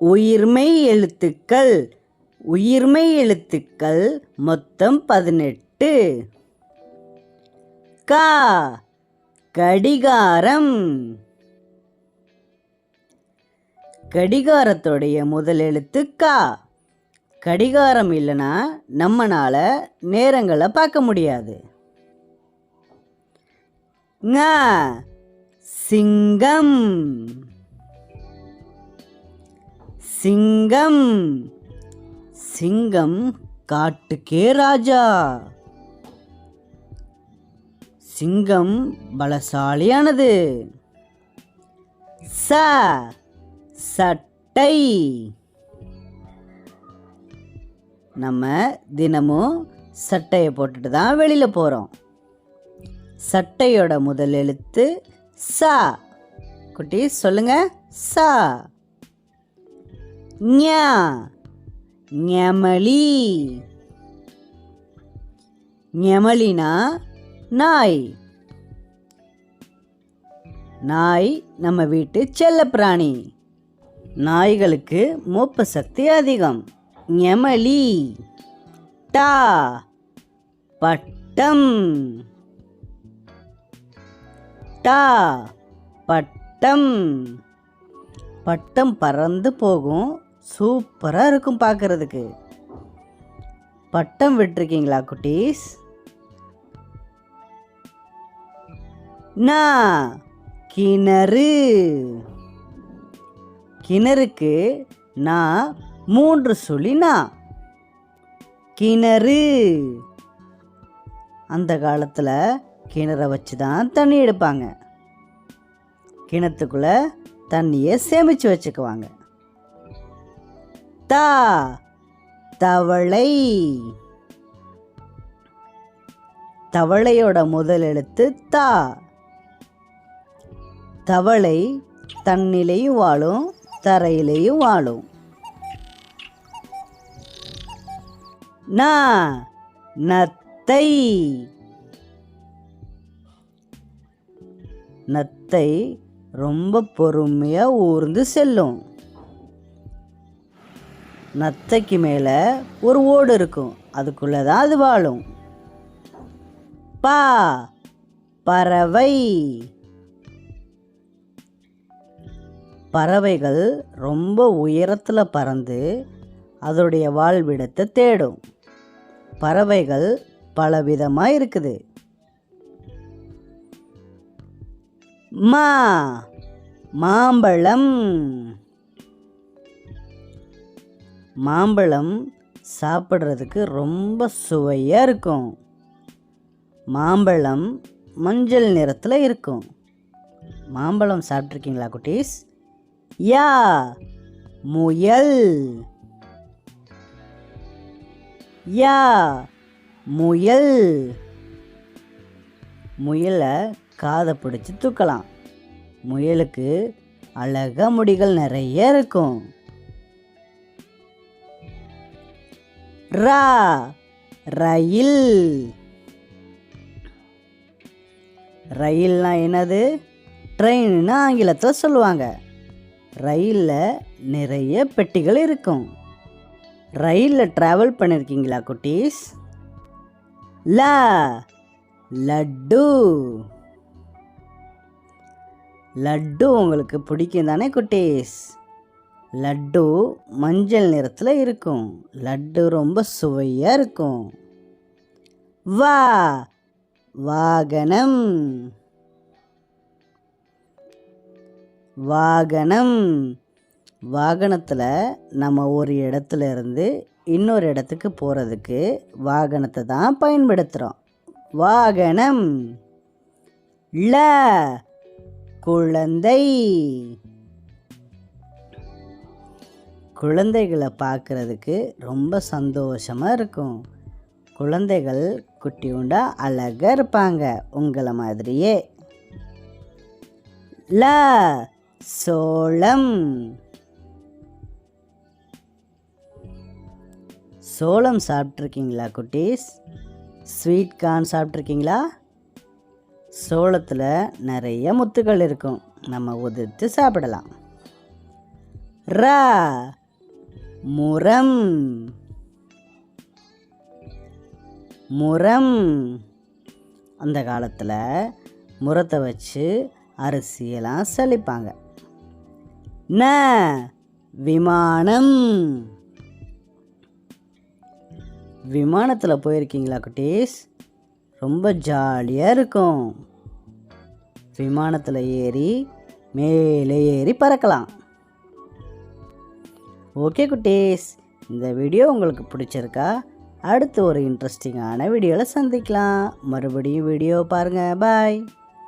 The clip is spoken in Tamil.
உயிர்மை எழுத்துக்கள். உயிர்மை எழுத்துக்கள் மொத்தம் பதினெட்டு. கா. கடிகாரம். கடிகாரத்துடைய முதல் எழுத்து கா. கடிகாரம் இல்லைன்னா நம்மனால நேரங்களை பார்க்க முடியாது. ங சிங்கம். சிங்கம். சிங்கம் காட்டுக்கே ராஜா. சிங்கம் பலசாலியானது. ச. சட்டை. நம்ம தினமும் சட்டையை போட்டுட்டு தான் வெளியில் போகிறோம் சட்டையோட முதல் எழுத்து சா. குட்டி சொல்லுங்க. சா. ஞா. ஞமளி ஞமலினா நாய். நாய் நம்ம வீட்டு செல்லப்பிராணி. நாய்களுக்கு மூப்பு சக்தி அதிகம். ஞமலி. டா. பட்டம். பட்டா பட்டம். பட்டம் பறந்து போகும். சூப்பராக இருக்கும் பார்க்கறதுக்கு பட்டம் விட்டுருக்கீங்களா குட்டீஸ்? நா கிணறு. கிணறுக்கு நான் மூன்று சுழினா கிணறு. அந்த காலத்தில் கிணற வச்சு தான் தண்ணி எடுப்பாங்க. கிணத்துக்குள்ளே தண்ணியை சேமித்து வச்சுக்குவாங்க. தா தவளை. தவளையோட முதல் எழுத்து தா. தவளை தண்ணிலையும் வாழும் தரையிலையும் வாழும். நா நத்தை. நத்தை ரொம்ப பொறுமையாக ஊர்ந்து செல்லும். நத்தைக்கு மேலே ஒரு ஓடு இருக்கும். அதுக்குள்ளே தான் அது வாழும். பா பறவை. பறவைகள் ரொம்ப உயரத்தில் பறந்து அதோடைய வாழ்விடத்தை தேடும். பறவைகள் பலவிதமாக இருக்குது. மா மாம்பழம். மாம்பழம் சாப்பிட்றதுக்கு ரொம்ப சுவையாக இருக்கும். மாம்பழம் மஞ்சள் நிறத்தில் இருக்கும். மாம்பழம் சாப்பிட்ருக்கீங்களா குட்டீஸ்? யா முயல். யா முயல். முயலை காதை பிடிச்சி தூக்கலாம். முயலுக்கு அழகாக முடிகள் நிறைய இருக்கும். ரா ரயில். ரயில்னா என்னது? ட்ரெயின்னு ஆங்கிலத்தில் சொல்லுவாங்க. ரயிலில் நிறைய பெட்டிகள் இருக்கும். ரயிலில் ட்ராவல் பண்ணியிருக்கீங்களா குட்டீஸ்? லா லட்டு. லட்டு உங்களுக்கு பிடிக்கும் தானே குட்டீஸ்? லட்டு மஞ்சள் நிறத்தில் இருக்கும். லட்டு ரொம்ப சுவையாக இருக்கும். வா! வாகனம். வாகனம். வாகனத்தில் நம்ம ஒரு இடத்துல இருந்து இன்னொரு இடத்துக்கு போகிறதுக்கு வாகனத்தை தான் பயன்படுத்துகிறோம் வாகனம். ல! குழந்தை. குழந்தைகளை பார்க்குறதுக்கு ரொம்ப சந்தோஷமாக இருக்கும். குழந்தைகள் குட்டி உண்டா அழகாக இருப்பாங்க. உங்களை மாதிரியே. ல சோளம். சோளம் சாப்பிட்ருக்கீங்களா குட்டீஸ்? ஸ்வீட் கார்ன் சாப்பிட்ருக்கீங்களா சோளத்தில் நிறைய முத்துக்கள் இருக்கும். நம்ம உதிர்த்து சாப்பிடலாம். ரா முரம் முரம். அந்த காலத்தில் முரத்தை வச்சு அரிசியெல்லாம் செழிப்பாங்க ந விமானம். விமானத்தில் போயிருக்கீங்களா குட்டீஸ்? ரொம்ப ஜாலியாக இருக்கும். விமானத்தில் ஏறி மேலே ஏறி பறக்கலாம். ஓகே குட்டீஸ் இந்த வீடியோ உங்களுக்கு பிடிச்சிருக்கா? அடுத்து ஒரு இன்ட்ரெஸ்டிங்கான வீடியோவில் சந்திக்கலாம். மறுபடியும் வீடியோ பாருங்கள் பாய்